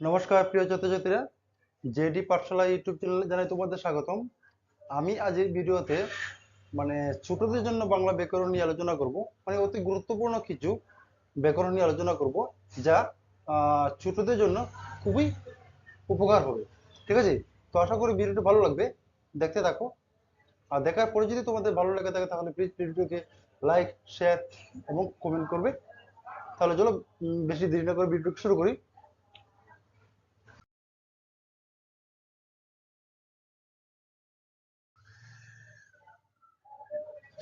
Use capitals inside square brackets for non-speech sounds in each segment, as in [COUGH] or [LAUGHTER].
নমস্কার, প্রিয় ছাত্রছাত্রীরা। জেডি পাঠশালা ইউটিউব চ্যানেলে জানাই তোমাদের স্বাগতম। আমি আজ এই ভিডিওতে মানে ছোটদের জন্য বাংলা ব্যাকরণ নিয়ে আলোচনা করব। মানে অতি গুরুত্বপূর্ণ কিছু ব্যাকরণ নিয়ে আলোচনা করব, যা ছোটদের জন্য খুবই উপকার হবে। ঠিক আছে? তো আশা করি ভিডিওটি ভালো লাগবে। দেখতে থাকো। আর দেখার পরে যদি তোমাদের ভালো লেগে থাকে, তাহলে প্লিজ ভিডিওকে লাইক শেয়ার এবং কমেন্ট করবে। তাহলে চলো বেশি দেরি না করে ভিডিও শুরু করি।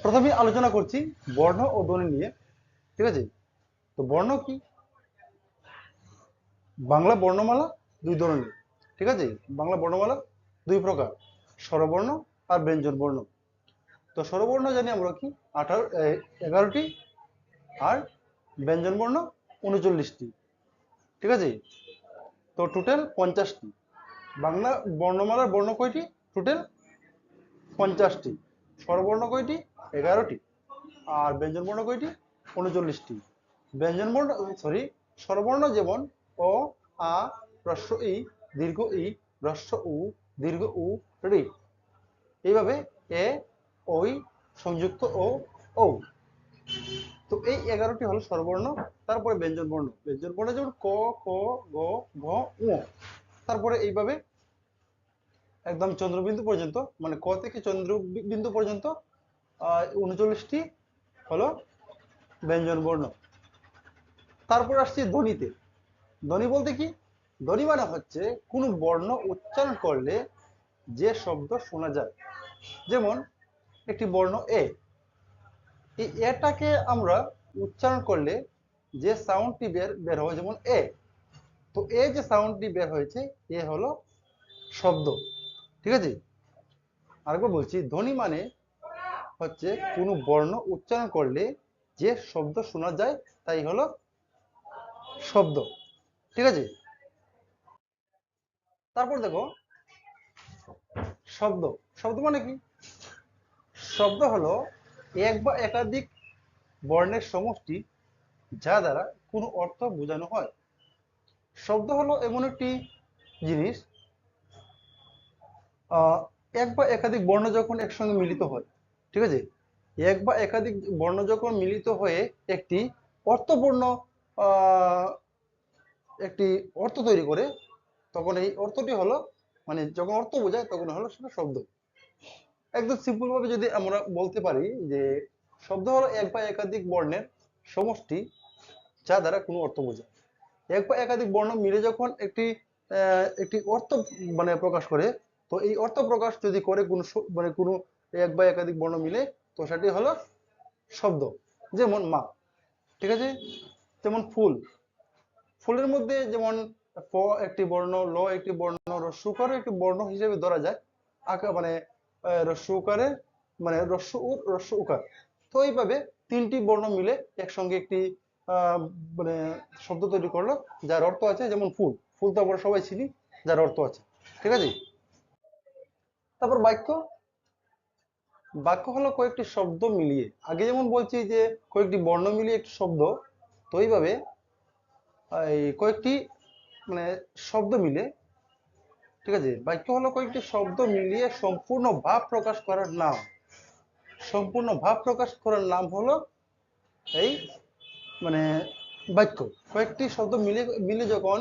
প্রথমে আলোচনা করছি বর্ণ ও ধ্বনি নিয়ে, ঠিক আছে? তো বর্ণ কি? বাংলা বর্ণমালা দুই ধরনের, ঠিক আছে? বাংলা বর্ণমালা দুই প্রকার, স্বরবর্ণ আর ব্যঞ্জন বর্ণ। তো স্বরবর্ণ জানি আমরা কি? আঠারো এগারোটি আর ব্যঞ্জন বর্ণ উনচল্লিশটি, ঠিক আছে? তো টোটাল পঞ্চাশটি। বাংলা বর্ণমালার বর্ণ কয়টি? টোটাল পঞ্চাশটি। স্বরবর্ণ কয়টি? এগারোটি। আর ব্যঞ্জন বর্ণ কয়টি? উনচল্লিশটি। ব্যঞ্জন বর্ণ সরি স্বরবর্ণ যেমন অ আ হ্রস্ব ই, দীর্ঘ, ই হ্রস্ব উ, দীর্ঘ, উ, রি। এইভাবে এ ওই সংযুক্ত, ও ও তো এই এগারোটি হলো স্বরবর্ণ, তারপরে ব্যঞ্জন বর্ণ ব্যঞ্জন বর্ণ যেমন ক ক, গ, ঘ উ তারপরে এইভাবে একদম চন্দ্রবিন্দু পর্যন্ত মানে ক থেকে চন্দ্রবিন্দু পর্যন্ত উনচল্লিশটি হলো ব্যঞ্জন বর্ণ। তারপর আসছি ধ্বনিতে। ধ্বনি বলতে কি? ধ্বনি মানে হচ্ছে কোন বর্ণ উচ্চারণ করলে যে শব্দ শোনা যায়। যেমন একটি বর্ণ এ। এই এটাকে আমরা উচ্চারণ করলে যে সাউন্ডটি বের বের হয় যেমন এ। তো এ যে সাউন্ডটি বের হয়েছে, এ হলো শব্দ। ঠিক আছে? আরেকবার বলছি, ধ্বনি মানে হচ্ছে কোনো বর্ণ উচ্চারণ করলে যে শব্দ শোনা যায় তাই হলো শব্দ। ঠিক আছে? তারপর দেখো, শব্দ। শব্দ মানে কি? শব্দ হলো এক বা একাধিক বর্ণের সমষ্টি যা দ্বারা কোনো অর্থ বোঝানো হয়। শব্দ হলো এমন একটি জিনিস এক বা একাধিক বর্ণ যখন একসঙ্গে মিলিত হয় ঠিক আছে? এক বা একাধিক বর্ণ যখন মিলিত হয়ে একটি অর্থপূর্ণ একটি অর্থ তৈরি করে, তখন এই অর্থটি হলো মানে যখন অর্থ বোঝায় তখন হলো সেটা শব্দ। একদম সিম্পল ভাবে যদি আমরা বলতে পারি যে শব্দ হলো এক বা একাধিক বর্ণের সমষ্টি যা দ্বারা কোনো অর্থ বোঝায়। এক বা একাধিক বর্ণ মিলে যখন একটি একটি অর্থ মানে প্রকাশ করে, তো এই অর্থ প্রকাশ যদি করে কোনো মানে কোনো এক বা একাধিক বর্ণ মিলে তো সেটি হলো শব্দ যেমন মা ঠিক আছে? যেমন ফুল ফুলের মধ্যে যেমন প একটি বর্ণ ল একটি বর্ণ রস্যুকার একটি বর্ণ হিসেবে ধরা যায়। আকা মানে আহ, রস্য উকারে মানে রস্য রস্য উকার। তো এইভাবে তিনটি বর্ণ মিলে একসঙ্গে একটি মানে শব্দ তৈরি করল যার অর্থ আছে যেমন ফুল। ফুল তো আমরা সবাই চিনি যার অর্থ আছে ঠিক আছে? তারপর বাক্য বাক্য হলো কয়েকটি শব্দ মিলিয়ে। আগে যেমন বলছি যে কয়েকটি বর্ণ মিলিয়ে একটি শব্দ, তো এইভাবে, এই কয়েকটি মানে শব্দ মিলে, ঠিক আছে? বাক্য হলো কয়েকটি শব্দ মিলিয়ে সম্পূর্ণ ভাব প্রকাশ করার নাম। সম্পূর্ণ ভাব প্রকাশ করার নাম হলো এই মানে বাক্য। কয়েকটি শব্দ মিলে মিলে যখন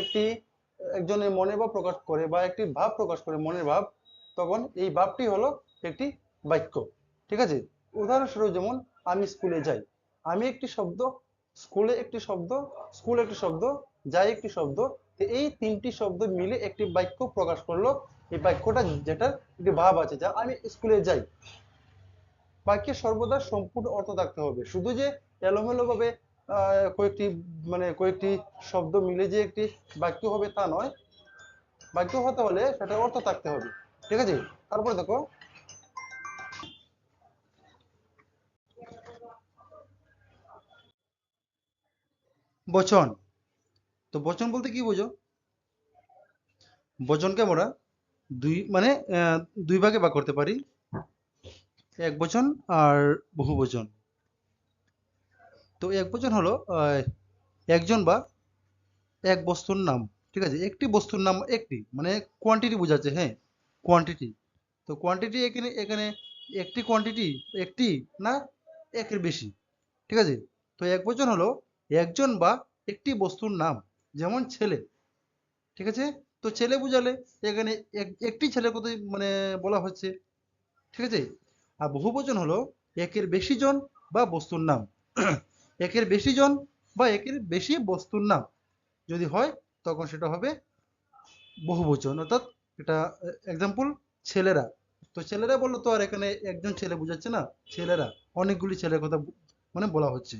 একটি একজনের মনের ভাব প্রকাশ করে বা একটি ভাব প্রকাশ করে মনের ভাব, তখন এই ভাবটি হলো একটি বাক্য। ঠিক আছে? উদাহরণস্বরূপ যেমন, আমি স্কুলে যাই। আমি একটি শব্দ স্কুলে একটি শব্দ স্কুল একটি শব্দ, যাই একটি শব্দ এই তিনটি শব্দ মিলে একটি বাক্য প্রকাশ করল। এই বাক্যটা যেটার একটি ভাব আছে, যা আমি স্কুলে যাই। বাক্যে সর্বদা সম্পূর্ণ অর্থ থাকতে হবে। শুধু যে এলোমেলো ভাবে কয়েকটি মানে কয়েকটি শব্দ মিলে যে একটি বাক্য হবে তা নয়। বাক্য হতে হলে সেটা অর্থ থাকতে হবে। ঠিক আছে? তারপরে দেখো বচন। তো বচন বলতে কি বোঝো? বচনকে আমরা দুই মানে দুই ভাগে ভাগ করতে পারি। এক বচন আর বহু বচন। তো এক বচন হলো একজন বা এক বস্তুর নাম। ঠিক আছে? একটি বস্তুর নাম একটি মানে কোয়ান্টিটি বোঝাচ্ছে হ্যাঁ? কোয়ান্টিটি তো কোয়ান্টিটি এখানে এখানে একটি কোয়ান্টিটি একটি না, একের বেশি। ঠিক আছে? তো এক বচন হলো একজন বা একটি বস্তুর নাম, যেমন ছেলে, ঠিক আছে? তো ছেলে বুঝালে এখানে একটি ছেলে কোথায় মানে বলা হচ্ছে, ঠিক আছে? আর বহু বচন হলো একের বেশি জন বা বস্তুর নাম। [CLEARS THROAT] একের বেশি জন বা একের বেশি বস্তুর নাম। যদি হয়, তখন সেটা হবে বহু বচন অর্থাৎ এটা এক্সাম্পল ছেলেরা। তো ছেলেরা বলল তো আর এখানে একজন ছেলে বোঝাচ্ছে না, ছেলেরা, অনেকগুলি ছেলের কথা মানে বলা হচ্ছে।